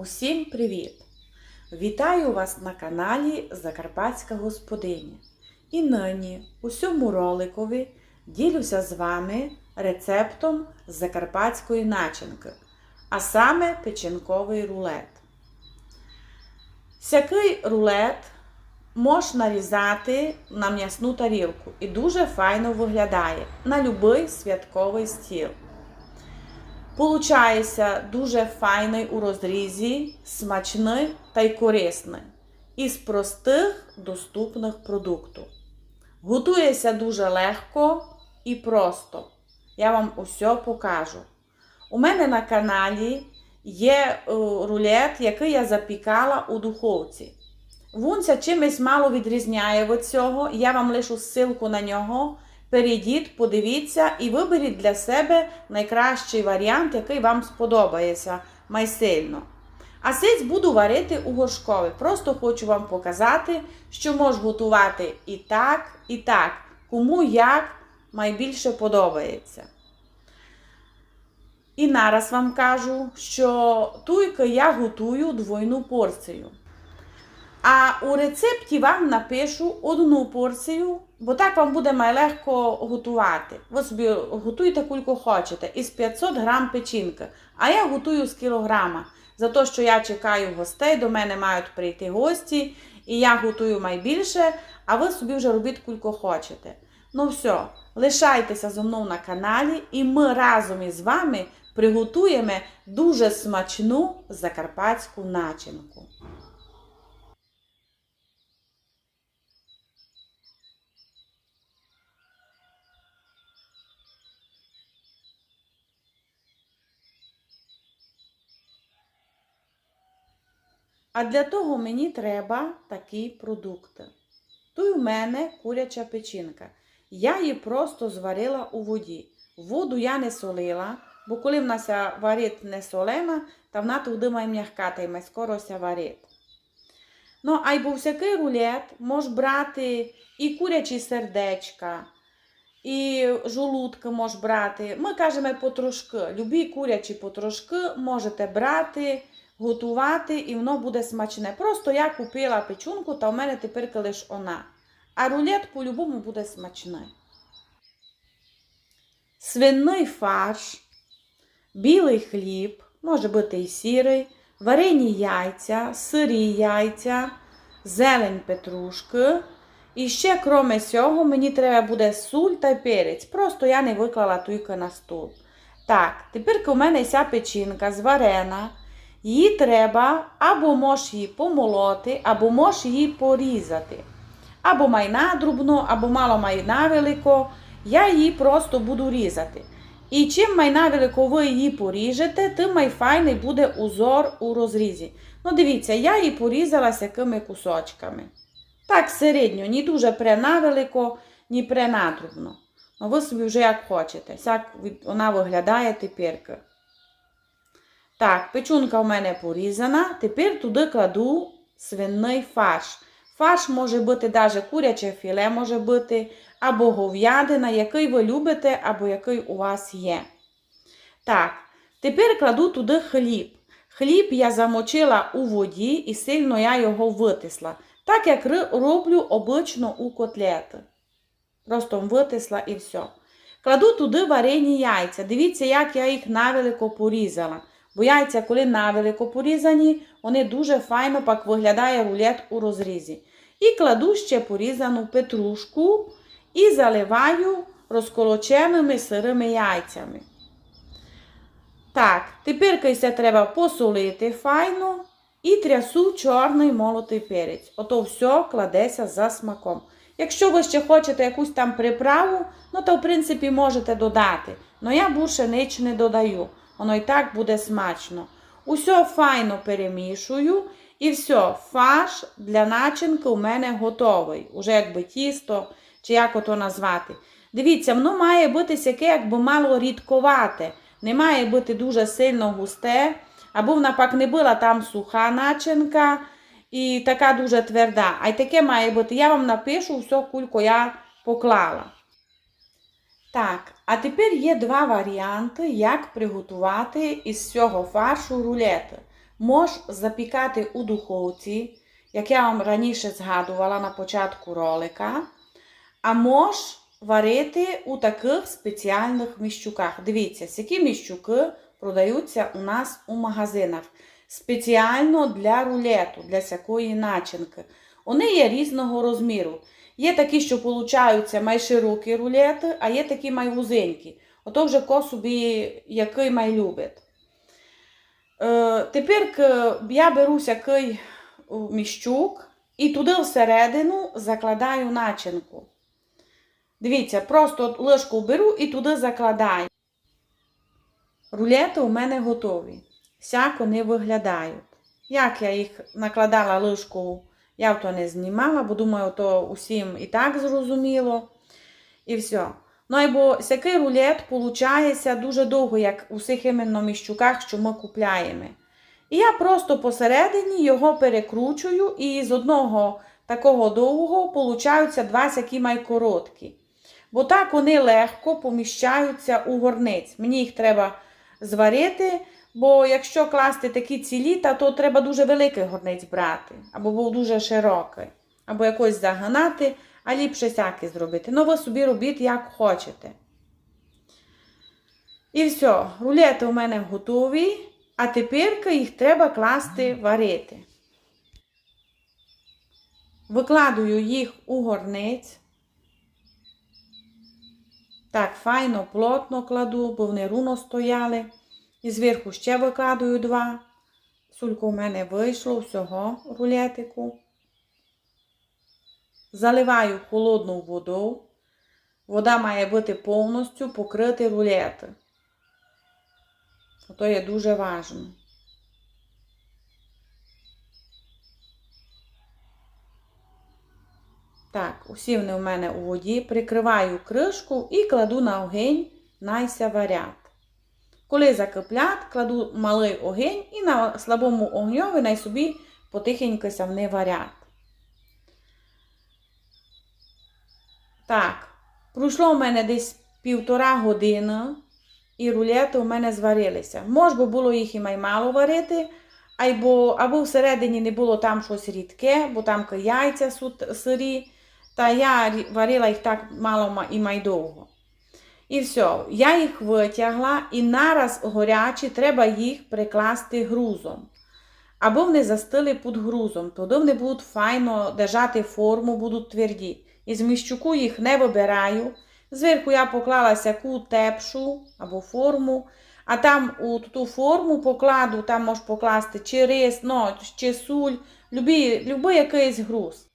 Усім привіт! Вітаю вас на каналі Закарпатська Господиня. І нині у цьому роликові ділюся з вами рецептом закарпатської начинки, а саме печінковий рулет. Сякий рулет можна нарізати на м'ясну тарілку і дуже файно виглядає на будь-який святковий стіл. Получається дуже файний у розрізі, смачний та й корисний. Із простих доступних продуктів. Готується дуже легко і просто. Я вам усе покажу. У мене на каналі є е, рулет, який я запікала у духовці. Вунця чимось мало відрізняє від цього. Я вам лишу ссылку на нього. Перейдіть, подивіться і виберіть для себе найкращий варіант, який вам сподобається майсильно. А сиць буду варити у горшкові. Просто хочу вам показати, що можу готувати і так, і так. Кому як найбільше подобається. І нараз вам кажу, що туйки я готую двойну порцію. А у рецепті вам напишу одну порцію, бо так вам буде найлегко готувати. Ви собі готуйте кілько хочете, із 500 грам печінки. А я готую з кілограма. За те, що я чекаю гостей, до мене мають прийти гості, і я готую найбільше, а ви собі вже робіть кілько хочете. Ну все, лишайтеся зі мною на каналі, і ми разом із вами приготуємо дуже смачну закарпатську начинку. А для того мені треба такі продукти. Тут у мене куряча печінка. Я її просто зварила у воді. Воду я не солила, бо коли в нас варить не солена, то вона туди має м'яка, та й скорося варить. Ну, а й всякий рулет, можеш брати і курячі сердечка, і жолудки можеш брати. Ми кажемо потрошки. Любі курячі потрошки можете брати готувати і воно буде смачне. Просто я купила печунку, та в мене тепер лише вона. А рулет по-любому буде смачний. Свиний фарш, білий хліб, може бути і сірий, варені яйця, сирі яйця, зелень петрушки. І ще, кроме цього, мені треба буде суль та перець. Просто я не виклала тільки на стол. Так, тепер у мене ця печінка зварена. Її треба або можеш її помолоти, або можеш її порізати. Або майна дрібно, або мало майна велико. Я її просто буду різати. І чим майна велико ви її поріжете, тим майфайний буде узор у розрізі. Ну, дивіться, я її порізала такими кусочками. Так, середньо, ні дуже пренавелико, ні пренадрубно. Ну, ви собі вже як хочете. Як вона виглядає тепер. Так, печунка у мене порізана. Тепер туди кладу свиний фарш. Фарш може бути навіть куряче філе, може бути, або говядина, який ви любите, або який у вас є. Так, тепер кладу туди хліб. Хліб я замочила у воді і сильно я його витисла. Так як роблю обично у котлети. Просто витисла і все. Кладу туди варені яйця. Дивіться, як я їх навелико порізала. Бо яйця, коли навелико порізані, вони дуже файно пак виглядає рулет у розрізі. І кладу ще порізану петрушку і заливаю розколоченими сирими яйцями. Так, тепер це треба посолити файно і трясу чорний молотий перець. Ото все кладеться за смаком. Якщо ви ще хочете якусь там приправу, ну то в принципі можете додати. Но я більше ніч не додаю. Воно і так буде смачно. Усе файно перемішую. І все, фарш для начинки у мене готовий. Уже якби тісто, чи як ото назвати. Дивіться, воно має бути яке якби мало рідковате. Не має бути дуже сильно густе. Або напак не була там суха начинка і така дуже тверда. А й таке має бути. Я вам напишу все, кулько я поклала. Так, а тепер є два варіанти, як приготувати із цього фаршу рулети. Мож запікати у духовці, як я вам раніше згадувала на початку ролика, а мож варити у таких спеціальних міщуках. Дивіться, які міщуки продаються у нас у магазинах. Спеціально для рулету, для всякої начинки. Вони є різного розміру. Є такі, що получаються май широкі рулети, а є такі май вузенькі. Ото вже ко собі який май любить. Е, тепер я беру сякий міщук і туди всередину закладаю начинку. Дивіться, просто ложку беру і туди закладаю. Рулети у мене готові. Сяк вони виглядають. Як я їх накладала ложку, я то не знімала, бо думаю, то усім і так зрозуміло. І все. Ну, або сякий рулет получається дуже довго, як у всіх іменно міщуках, що ми купляємо. І я просто посередині його перекручую, і з одного такого довгого получаються два сякі май короткі. Бо так вони легко поміщаються у горниць. Мені їх треба зварити, бо якщо класти такі цілі, та то треба дуже великий горниць брати, або був дуже широкий, або якось загинати, а ліпше всяке зробити. Ну, ви собі робіть, як хочете. І все, рулети у мене готові, а тепер їх треба класти варити. Викладую їх у горниць. Так, файно, плотно кладу, бо вони руно стояли. І зверху ще викладую два. Сулько у мене вийшло всього рулетику. Заливаю холодну воду. Вода має бути повністю покрити рулети. Ото є дуже важливо. Так, усі вони у мене у воді. Прикриваю кришку і кладу на огонь найся варять. Коли закиплять, кладу малий огонь і на слабому огньові най собі потихеньку ся вони варять. Так, пройшло у мене десь півтора години, і рулети у мене зварилися. Може би було їх і мало варити, або, або всередині не було там щось рідке, бо там яйця сирі, та я варила їх так мало і майдовго. І все, я їх витягла, і нараз горячі треба їх прикласти грузом. Або вони застили під грузом, тоді вони будуть файно держати форму, будуть тверді. Із міщуку їх не вибираю. Зверху я поклала сяку тепшу або форму, а там у ту форму покладу, там можеш покласти чи рис, ну, чи суль, любий, любий якийсь груз.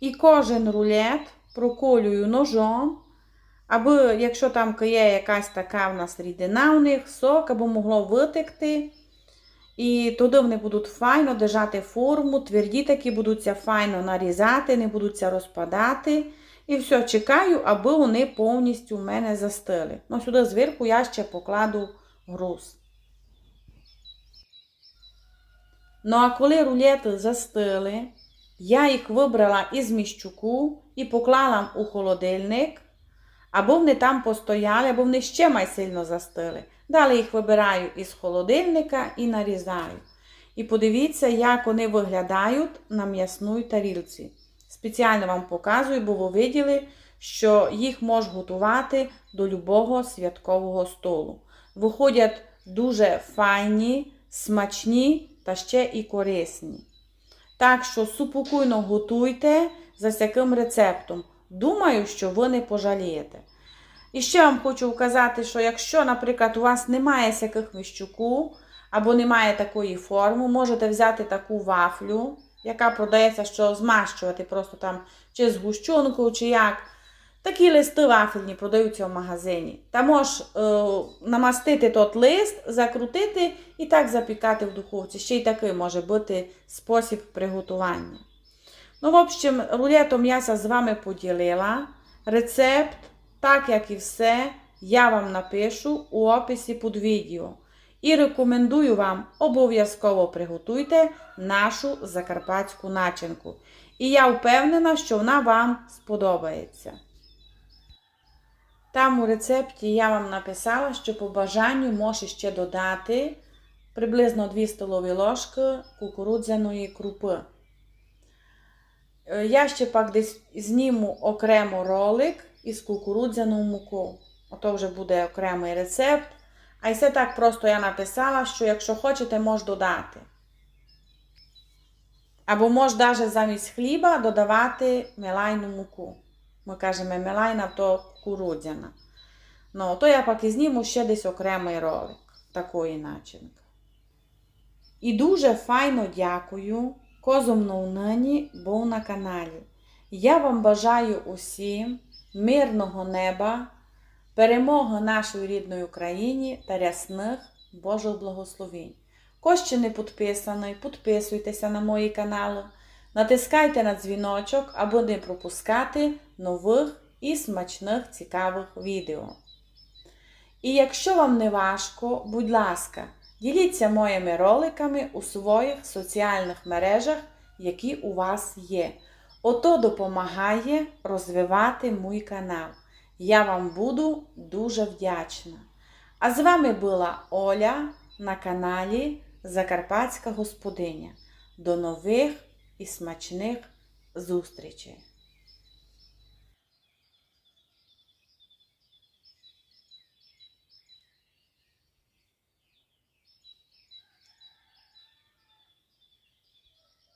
І кожен рулет проколюю ножом, аби, якщо там є якась така в нас рідина у них, сок, або могло витекти. І тоді вони будуть файно держати форму, тверді такі будуться файно нарізати, не будуться розпадати. І все, чекаю, аби вони повністю в мене застили. Ну, сюди зверху я ще покладу груз. Ну, а коли рулети застили, я їх вибрала із міщуку і поклала у холодильник, або вони там постояли, або вони ще май сильно застили. Далі їх вибираю із холодильника і нарізаю. І подивіться, як вони виглядають на м'ясній тарілці. Спеціально вам показую, бо ви виділи, що їх можна готувати до любого святкового столу. Виходять дуже файні, смачні та ще і корисні. Так що супокійно готуйте за всяким рецептом. Думаю, що ви не пожалієте. І ще вам хочу вказати, що якщо, наприклад, у вас немає всяких вищуку або немає такої форми, можете взяти таку вафлю, яка продається, що змащувати просто там чи з гущонкою, чи як. Такі листи вафельні продаються в магазині. Та можеш е, намастити тот лист, закрутити і так запікати в духовці. Ще й такий може бути спосіб приготування. Ну, в общем, рулетом я з вами поділила. Рецепт, так як і все, я вам напишу у описі під відео. І рекомендую вам обов'язково приготуйте нашу закарпатську начинку. І я впевнена, що вона вам сподобається. Там у рецепті я вам написала, що по бажанню можеш ще додати приблизно 2 столові ложки кукурудзяної крупи. Е, Я ще пак десь зніму окремо ролик із кукурудзяною мукою. Ото вже буде окремий рецепт. А й це так просто я написала, що якщо хочете, можеш додати. Або можеш навіть замість хліба додавати мелайну муку. Ми кажемо мелайна, то кукурудзяна. Ну, то я пак і зніму ще десь окремий ролик такої начинки. І дуже файно дякую, козом нині був на каналі. Я вам бажаю усім мирного неба, перемоги нашої рідної Україні та рясних Божих благословень. Хто ще не підписаний, підписуйтеся на мої канали, натискайте на дзвіночок, аби не пропускати нових і смачних цікавих відео. І якщо вам не важко, будь ласка, діліться моїми роликами у своїх соціальних мережах, які у вас є. Ото допомагає розвивати мій канал. Я вам буду дуже вдячна. А з вами була Оля на каналі Закарпатська Господиня. До нових і смачних зустрічей!